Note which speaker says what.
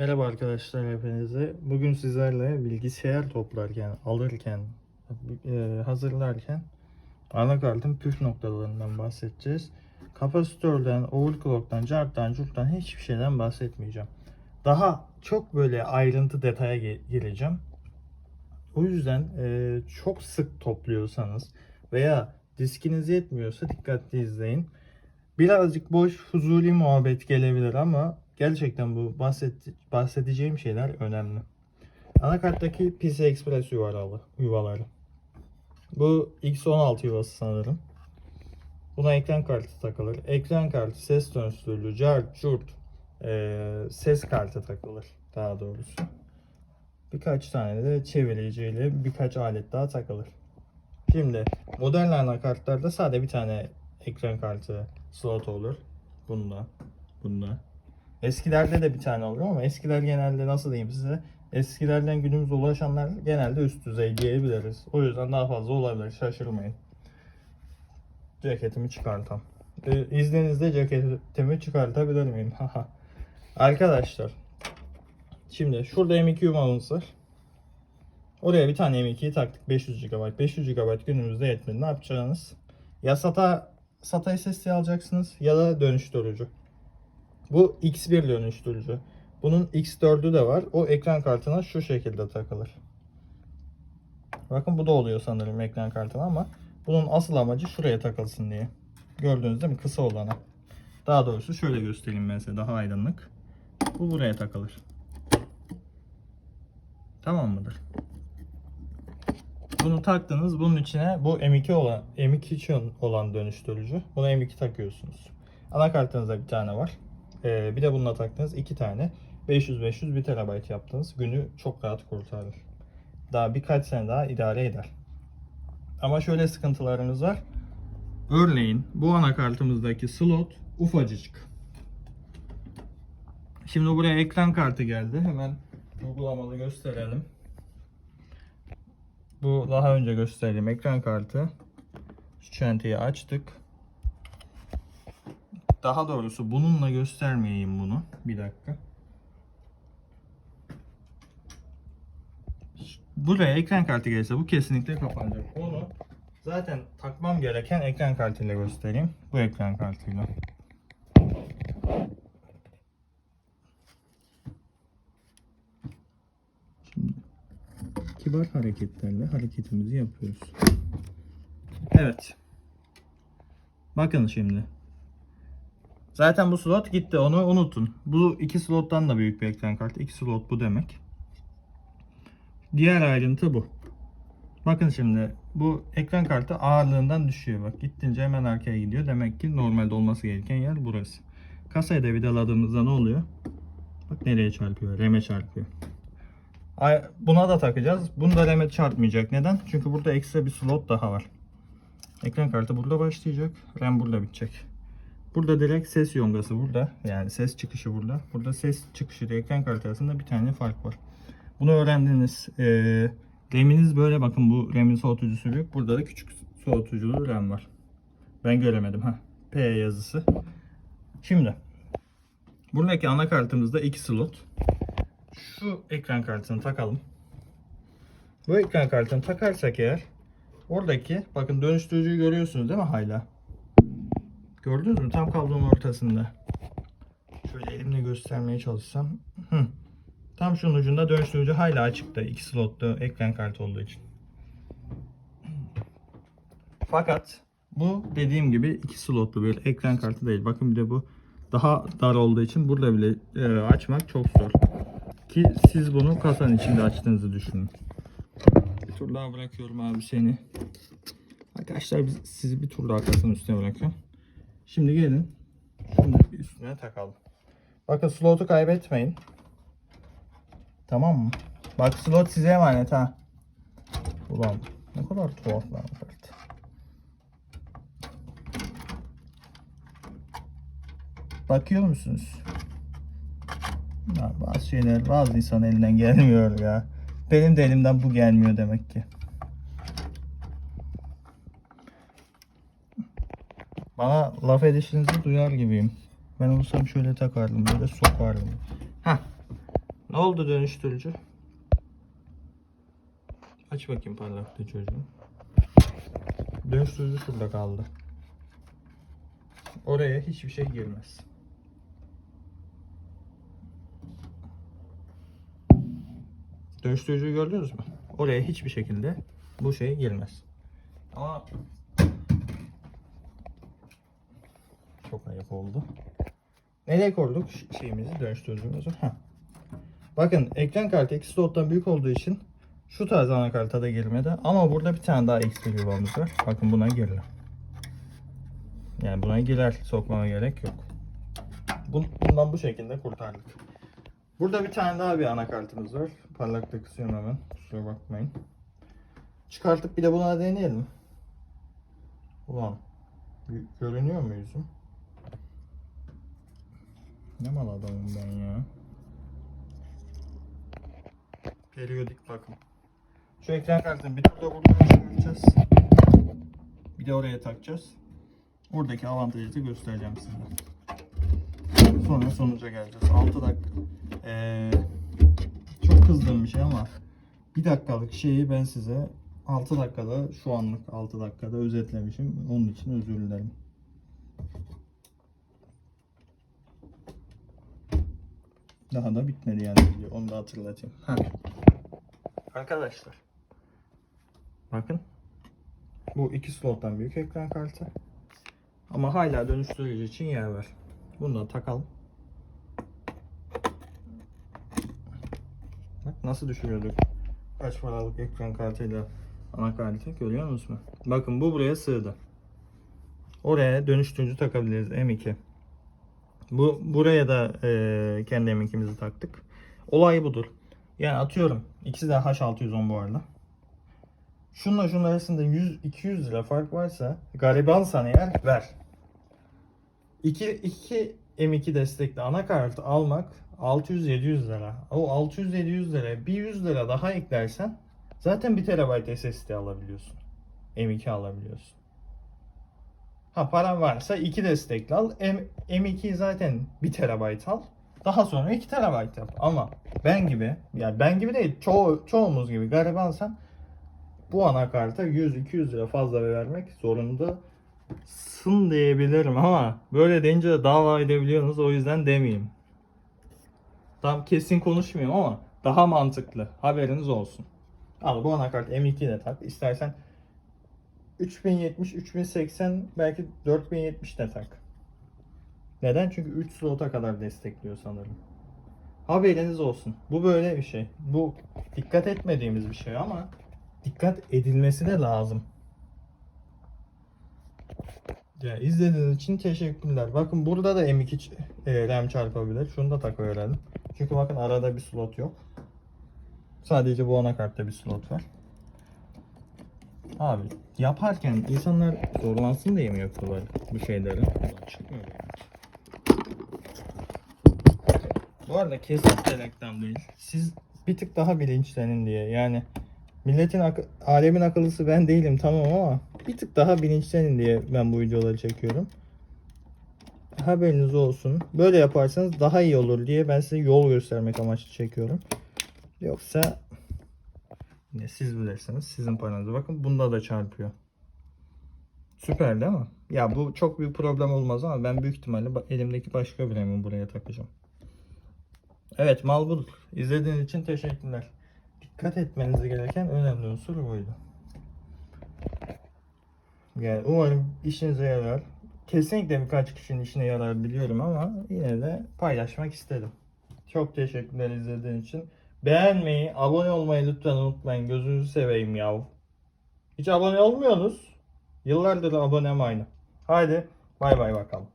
Speaker 1: Merhaba arkadaşlar hepinize. Bugün sizlerle bilgisayar toplarken, alırken, e, hazırlarken anakartın püf noktalarından bahsedeceğiz. Kapasitörden, overclock'tan, carttan, curttan hiçbir şeyden bahsetmeyeceğim. Daha çok böyle ayrıntı detaya ge- gireceğim. O yüzden e, çok sık topluyorsanız veya diskiniz yetmiyorsa dikkatli izleyin. Birazcık boş fuzuli muhabbet gelebilir ama gerçekten bu bahset, bahsedeceğim şeyler önemli. Anakarttaki PCI Express yuvaları, yuvaları. Bu X16 yuvası sanırım. Buna ekran kartı takılır. Ekran kartı, ses dönüştürücü, cart, curt, eee, ses kartı takılır daha doğrusu. Birkaç tane de çeviriciyle birkaç alet daha takılır. Şimdi modern anakartlarda sadece bir tane ekran kartı slot olur. Bunda, bunda. Eskilerde de bir tane olur ama eskiler genelde nasıl diyeyim size? Eskilerden günümüze ulaşanlar genelde üst düzey diyebiliriz. O yüzden daha fazla olabilir. Şaşırmayın. Ceketimi çıkartam. Ee, izninizle ceketimi çıkartabilir miyim? Arkadaşlar. Şimdi şurada M2 yumağımız var. Oraya bir tane M2'yi taktık 500 GB. 500 GB günümüzde yetmedi. Ne yapacaksınız? Ya SATA SATA SSD alacaksınız ya da dönüştürücü. Bu X1 dönüştürücü. Bunun X4'ü de var. O ekran kartına şu şekilde takılır. Bakın bu da oluyor sanırım ekran kartına ama bunun asıl amacı şuraya takılsın diye. Gördüğünüz değil mi? Kısa olana. Daha doğrusu şöyle göstereyim ben size daha aydınlık. Bu buraya takılır. Tamam mıdır? Bunu taktınız. Bunun içine bu M2 olan M2 için olan dönüştürücü. Buna M2 takıyorsunuz. Anakartınızda bir tane var. Ee, bir de bununla taktınız iki tane. 500-500 1 TB yaptınız. Günü çok rahat kurtarır. Daha birkaç sene daha idare eder. Ama şöyle sıkıntılarımız var. Örneğin bu anakartımızdaki slot ufacık. Şimdi buraya ekran kartı geldi. Hemen uygulamalı gösterelim. Bu daha önce gösterdiğim ekran kartı. Şu çenteyi açtık. Daha doğrusu bununla göstermeyeyim bunu. Bir dakika. Buraya ekran kartı gelirse bu kesinlikle kapanacak. Onu zaten takmam gereken ekran kartıyla göstereyim. Bu ekran kartıyla. Şimdi kibar hareketlerle hareketimizi yapıyoruz. Evet. Bakın şimdi. Zaten bu slot gitti. Onu unutun. Bu iki slottan da büyük bir ekran kartı. İki slot bu demek. Diğer ayrıntı bu. Bakın şimdi bu ekran kartı ağırlığından düşüyor. Bak gittince hemen arkaya gidiyor. Demek ki normalde olması gereken yer burası. Kasayı da vidaladığımızda ne oluyor? Bak nereye çarpıyor? RAM'e çarpıyor. Buna da takacağız. Bunda RAM'e çarpmayacak. Neden? Çünkü burada ekstra bir slot daha var. Ekran kartı burada başlayacak. RAM burada bitecek. Burada direkt ses yongası burada. Yani ses çıkışı burada. Burada ses çıkışı ile ekran kartı arasında bir tane fark var. Bunu öğrendiniz. Ee, RAM'iniz böyle bakın bu RAM'in soğutucusu büyük. Burada da küçük soğutuculu RAM var. Ben göremedim ha. P yazısı. Şimdi buradaki anakartımızda iki slot. Şu ekran kartını takalım. Bu ekran kartını takarsak eğer oradaki bakın dönüştürücüyü görüyorsunuz değil mi hala? Gördünüz mü? Tam kablonun ortasında. Şöyle elimle göstermeye çalışsam. Hı. Tam şunun ucunda dönüştürücü hala açıkta. iki slotlu ekran kartı olduğu için. Fakat bu dediğim gibi iki slotlu bir ekran kartı değil. Bakın bir de bu daha dar olduğu için burada bile e, açmak çok zor. Ki siz bunu kasanın içinde açtığınızı düşünün. Bir tur daha bırakıyorum abi seni. Arkadaşlar biz, sizi bir tur daha kasanın üstüne bırakıyorum. Şimdi gelin. Bir üstüne takalım. Bakın slotu kaybetmeyin. Tamam mı? Bak slot size emanet ha. Ulan ne kadar tuhaf lan bu kart. Bakıyor musunuz? Ya bazı şeyler bazı insan elinden gelmiyor ya. Benim de elimden bu gelmiyor demek ki. Bana laf edişinizi duyar gibiyim. Ben olsam şöyle takardım böyle sokardım. Hah. oldu dönüştürücü? Aç bakayım parlaklığı çocuğum. Dönüştürücü şurada kaldı. Oraya hiçbir şey girmez. Dönüştürücüyü gördünüz mü? Oraya hiçbir şekilde bu şey girmez. Ama çok ayıp oldu. Nereye koyduk şeyimizi, dönüştürücümüzü? Heh. Bakın ekran kartı iki slottan büyük olduğu için şu tarz anakarta da girmedi. Ama burada bir tane daha XP yuvamız var. Bakın buna girer. Yani buna girer. Sokmama gerek yok. Bun- Bundan bu şekilde kurtardık. Burada bir tane daha bir anakartımız var. Parlaklığı kısıyorum hemen. Kusura bakmayın. Çıkartıp bir de buna deneyelim. Ulan. gö- Görünüyor mu yüzüm? Ne mal adamım ben ya. Periyodik bakım. Şu ekran kartını bir turda buradan çıkaracağız. Bir de oraya takacağız. Oradaki avantajı da göstereceğim size. Sonra sonuca geleceğiz. 6 dakika. Ee, çok kızdığım bir şey ama bir dakikalık şeyi ben size 6 dakikada şu anlık 6 dakikada özetlemişim. Onun için özür dilerim. Daha da bitmedi yani video. Onu da hatırlatayım. Heh. Arkadaşlar. Bakın. Bu iki slottan büyük ekran kartı. Ama hala dönüştürücü için yer var. Bunu da takalım. Bak nasıl düşürüyorduk. Kaç paralık ekran kartıyla anakartı görüyor musunuz? Bakın bu buraya sığdı. Oraya dönüştürücü takabiliriz M2. Bu buraya da e, kendi M2'mizi taktık. Olay budur. Yani atıyorum. İkisi de H610 bu arada. Şunla şunun arasında 100-200 lira fark varsa garibansan eğer ver. 2, 2 M2 destekli anakartı almak 600-700 lira. O 600-700 lira bir 100 lira daha eklersen zaten 1 TB SSD alabiliyorsun. M2 alabiliyorsun. Ha paran varsa 2 destekli al. M, M2'yi zaten 1 TB al. Daha sonra 2 TB yap. Ama ben gibi, yani ben gibi değil, çoğu, çoğumuz gibi garibansan bu anakarta 100-200 lira fazla vermek zorundasın diyebilirim ama böyle deyince de dava edebiliyorsunuz o yüzden demeyeyim. Tam kesin konuşmuyorum ama daha mantıklı. Haberiniz olsun. Al bu anakart M2 de tak. İstersen 3070, 3080 belki 4070 de tak. Neden? Çünkü 3 slota kadar destekliyor sanırım. Haberiniz olsun. Bu böyle bir şey. Bu dikkat etmediğimiz bir şey ama dikkat edilmesi de lazım. Ya izlediğiniz için teşekkürler. Bakın burada da M2 ç- e, RAM çarpabilir. Şunu da tak öğrenelim. Çünkü bakın arada bir slot yok. Sadece bu anakartta bir slot var. Abi yaparken insanlar zorlansın diye mi yapıyorlar bu şeyleri? Çıkmıyor. Bu arada kesinlikle reklam değil. Siz bir tık daha bilinçlenin diye. Yani milletin akı- alemin akıllısı ben değilim tamam ama bir tık daha bilinçlenin diye ben bu videoları çekiyorum. Haberiniz olsun. Böyle yaparsanız daha iyi olur diye ben size yol göstermek amaçlı çekiyorum. Yoksa ne siz bilirsiniz. Sizin paranızı bakın. Bunda da çarpıyor. Süper değil mi? Ya bu çok büyük problem olmaz ama ben büyük ihtimalle elimdeki başka bir RAM'i buraya takacağım. Evet mal budur. İzlediğiniz için teşekkürler. Dikkat etmeniz gereken önemli unsur buydu. Yani umarım işinize yarar. Kesinlikle birkaç kişinin işine yarar biliyorum ama yine de paylaşmak istedim. Çok teşekkürler izlediğiniz için. Beğenmeyi, abone olmayı lütfen unutmayın. Gözünüzü seveyim yahu. Hiç abone olmuyorsunuz. Yıllardır abonem aynı. Haydi bay bay bakalım.